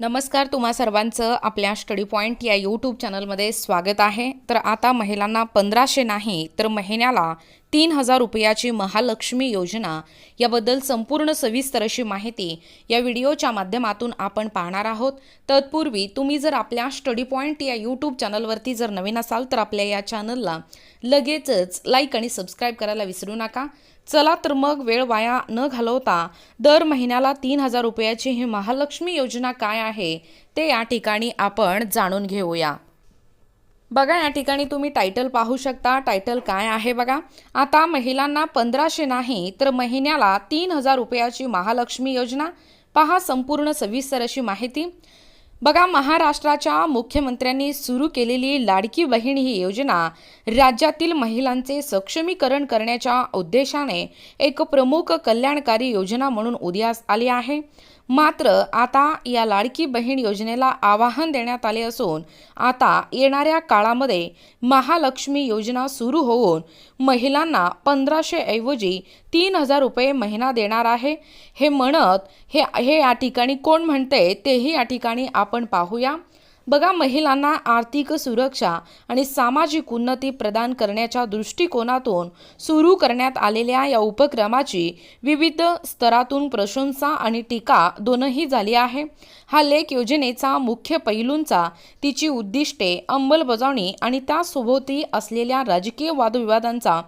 नमस्कार तुम्हा सर्वांचं आपल्या स्टडी पॉईंट या यूट्यूब चॅनलमध्ये स्वागत आहे. तर आता महिलांना पंधराशे नाही तर महिन्याला तीन हजार रुपयाची महालक्ष्मी योजना याबद्दल संपूर्ण सविस्तर अशी माहिती या व्हिडिओच्या माध्यमातून आपण पाहणार आहोत. तत्पूर्वी तुम्ही जर आपल्या स्टडी पॉईंट या यूट्यूब चॅनलवरती जर नवीन असाल तर आपल्या या चॅनलला लगेचच लाईक आणि सबस्क्राईब करायला विसरू नका. चला तर मग वेळ वाया न घालवता दर महिन्याला तीन हजार रुपयाची ही महालक्ष्मी योजना काय आहे ते या ठिकाणी आपण जाणून घेऊया. बघा या ठिकाणी तुम्ही टायटल पाहू शकता. टायटल काय आहे बघा? आता महिलांना पंधराशे नाही तर महिन्याला तीन हजार रुपयाची महालक्ष्मी योजना. पहा संपूर्ण सविस्तर अशी माहिती. बघा महाराष्ट्राच्या मुख्यमंत्र्यांनी सुरू केलेली लाडकी बहीण ही योजना राज्यातील महिलांचे सक्षमीकरण करण्याच्या उद्देशाने एक प्रमुख कल्याणकारी योजना म्हणून उदयास आली आहे. मात्र आता या लाडकी बहीण योजनेला आवाहन देण्यात आले असून आता येणाऱ्या काळामध्ये महालक्ष्मी योजना सुरू होऊन महिलांना पंधराशे ऐवजी तीन हजार रुपये महिना देणार आहे. हे म्हणत हे हे या ठिकाणी कोण म्हणते तेही या ठिकाणी आप आपण पाहूया. बघा महिलांना आर्थिक सुरक्षा आणि सामाजिक उन्नती प्रदान करण्याच्या दृष्टिकोनातून सुरू करण्यात आलेल्या या उपक्रमाची विविध स्तरातून प्रशंसा आणि टीका दोनही झाली आहे. हा लेख योजनेचा मुख्य पैलूंचा तिची उद्दिष्टे अंमलबजावणी आणि त्यासोबती असलेल्या राजकीय वादविवादांचा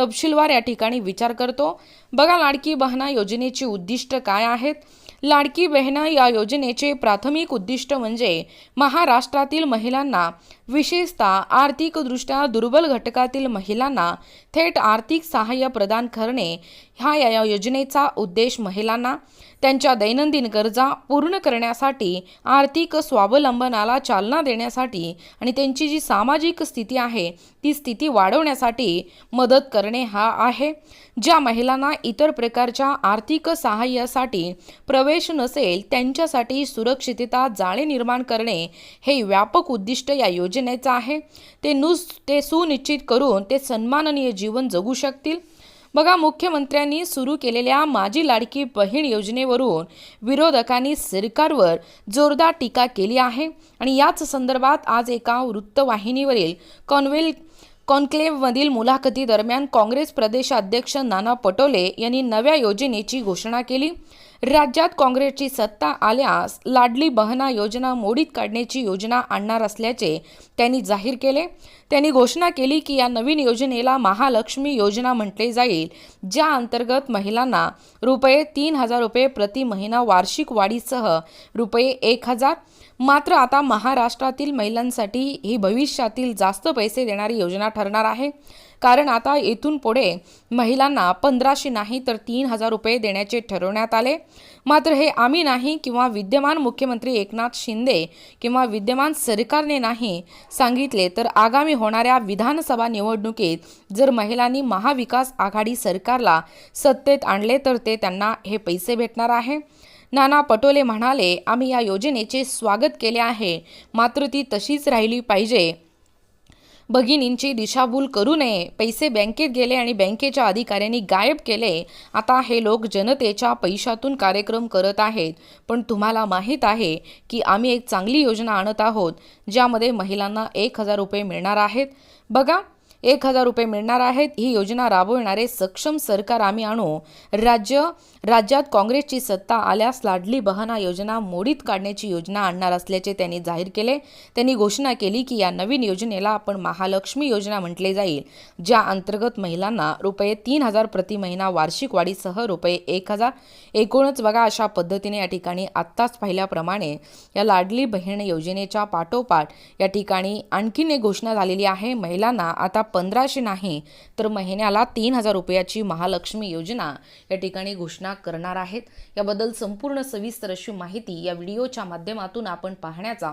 तपशीलवार या ठिकाणी विचार करतो. बघा लाडकी बहना योजनेची उद्दिष्ट काय आहेत? लाडकी बहना या योजनेचे प्राथमिक उद्दिष्ट म्हणजे महाराष्ट्रातील महिलांना विशेषतः आर्थिकदृष्ट्या दुर्बल घटकातील महिलांना थेट आर्थिक सहाय्य प्रदान करणे हा या योजनेचा उद्देश महिलांना. त्यांच्या दैनंदिन गरजा पूर्ण करण्यासाठी आर्थिक स्वावलंबनाला चालना देण्यासाठी आणि त्यांची जी सामाजिक स्थिती आहे ती स्थिती वाढवण्यासाठी मदत करणे हा आहे. ज्या महिलांना इतर प्रकारच्या आर्थिक सहाय्यासाठी प्रवेश नसेल त्यांच्यासाठी सुरक्षितता जाळे निर्माण करणे हे व्यापक उद्दिष्ट या योजनेचं आहे. ते नुस ते सुनिश्चित करून ते सन्माननीय जीवन जगू शकतील. बघा मुख्यमंत्र्यांनी सुरू केलेल्या माझी लाडकी बहीण योजनेवरून विरोधकांनी सरकारवर जोरदार टीका केली आहे आणि याच संदर्भात आज एका वृत्तवाहिनीवरील कॉन्वेल कॉन्क्लेव्हमधील मुलाखतीदरम्यान काँग्रेस प्रदेशाध्यक्ष नाना पटोले यांनी नव्या योजनेची घोषणा केली. राज्यात काँग्रेसची सत्ता आल्यास लाडली बहना योजना मोडीत काढण्याची योजना आणणार असल्याचे त्यांनी जाहीर केले. त्यांनी घोषणा केली की या नवीन योजनेला महालक्ष्मी योजना म्हटले जाईल ज्या अंतर्गत महिलांना रुपये तीन हजार रुपये प्रति महिना वार्षिक वाढीसह रुपये एक हजार. मात्र आता महाराष्ट्रातील महिलांसाठी ही भविष्यातील जास्त पैसे देणारी योजना ठरणार आहे. कारण आता येथून पुढे महिलांना पंधराशे नाही तर तीन हजार रुपये देण्याचे ठरवण्यात आले. मात्र हे आम्ही नाही किंवा विद्यमान मुख्यमंत्री एकनाथ शिंदे किंवा विद्यमान सरकारने नाही सांगितले तर आगामी होणाऱ्या विधानसभा निवडणुकीत जर महिलांनी महाविकास आघाडी सरकारला सत्तेत आणले तर ते त्यांना हे पैसे भेटणार आहे. नाना पटोले म्हणाले आम्ही या योजनेचे स्वागत केले आहे. मात्र ती तशीच राहिली पाहिजे. भगिनींची दिशाभूल करू नये. पैसे बँकेत गेले आणि बँकेच्या अधिकाऱ्यांनी गायब केले. आता हे लोक जनतेच्या पैशातून कार्यक्रम करत आहेत. पण तुम्हाला माहीत आहे की आम्ही एक चांगली योजना आणत आहोत ज्यामध्ये महिलांना एक हजार रुपये मिळणार आहेत. बघा एक हजार रुपये मिळणार आहेत. ही योजना राबविणारे सक्षम सरकार आम्ही आणू. राज्य राज्यात काँग्रेसची सत्ता आल्यास लाडली बहाना योजना मोडीत काढण्याची योजना आणणार असल्याचे त्यांनी जाहीर केले. त्यांनी घोषणा केली की या नवीन योजनेला आपण महालक्ष्मी योजना म्हटले जाईल ज्या अंतर्गत महिलांना रुपये तीन हजार प्रति महिना वार्षिक वाढीसह रुपये एक हजार. एकूणच बघा अशा पद्धतीने या ठिकाणी आत्ताच पाहिल्याप्रमाणे या लाडली बहीण योजनेच्या पाठोपाठ या ठिकाणी आणखीन एक घोषणा झालेली आहे. महिलांना आता पंधराशे नाही तर महिन्याला तीन हजार रुपयाची महालक्ष्मी योजना या ठिकाणी घोषणा करणार आहेत. याबद्दल संपूर्ण सविस्तर अशी माहिती या व्हिडिओच्या माध्यमातून आपण पाहण्याचा